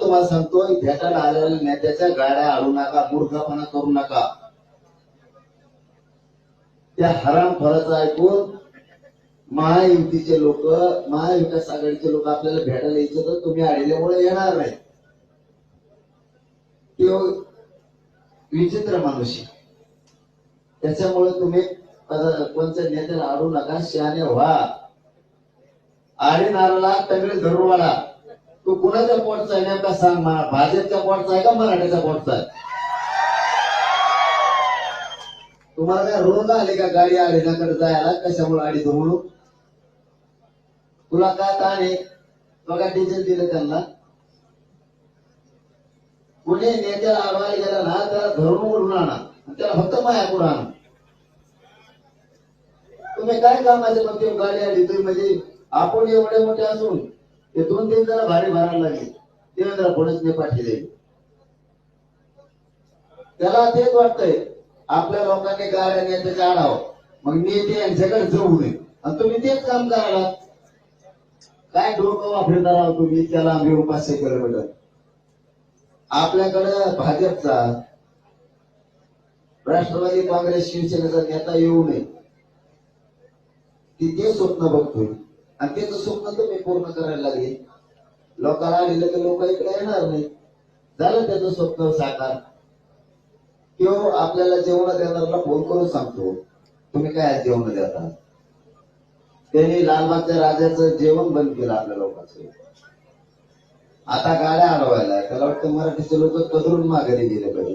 तुम्हाला सांगतो भेटायला आलेल्या नेत्याच्या गाड्या आणू नका मूर्खपणा करू नका. त्या हराम फळाचं ऐकून महायुतीचे लोक महाविकास आघाडीचे लोक आपल्याला भेटायला यायचे तर तुम्ही आलेल्यामुळे येणार नाही. तो विचित्र माणूस त्याच्यामुळे तुम्ही कोणत्या नेत्याला आडू नका शहाणे व्हा. आडी नाराला तगडे धरून वाढा. तो कुणाच्या पोटचा आहे नेमका सांग मला. भाजपच्या पोटचा आहे का मराठ्याच्या पोटचा आहे? तुम्हाला काय रोज आले का गाडी आडीनाकडे जायला? कशामुळे आडी म्हणून तुला काय ताण आहे? बघा डिझेल दिलं त्यांना. कुठे नेत्याला अडवायला गेला ना त्याला धरून उडून आणा. त्याला फक्त मायाकडून आणा. तुम्ही काय कामाचे मग गाडी आली तुम्ही म्हणजे आपण एवढे मोठे असून ते दोन तीन जरा भारी भरायला लागले. देवेंद्र फडणवीसने पाठीले त्याला तेच वाटतंय आपल्या लोकांनी गाड्या नेत्याच्या आढावं मग नेते यांच्याकडे जाऊ नये. आणि तुम्ही तेच काम करायला. काय डोकं वापरता राव तुम्ही त्याला आम्ही पाचशे किलोमीटर आपल्याकडे भाजपचा राष्ट्रवादी काँग्रेस शिवसेनेचा नेता येऊ नये. ती ते स्वप्न बघतोय. आणि त्याचं स्वप्न तुम्ही पूर्ण करायला लागले. लोकांना आलेलं की लोक इकडे येणार नाही. झालं त्याचं स्वप्न साकार. किंवा आपल्याला जेवण देणाऱ्याला फोन करून सांगतो तुम्ही काय आज जेवण देता? त्यांनी लालबागच्या राजाचं जेवण बंद केलं आपल्या लोकांचं. आता गाड्या अडवायला त्याला वाटतं मराठीचे लोक कदरून माघारी गेले पाहिजे.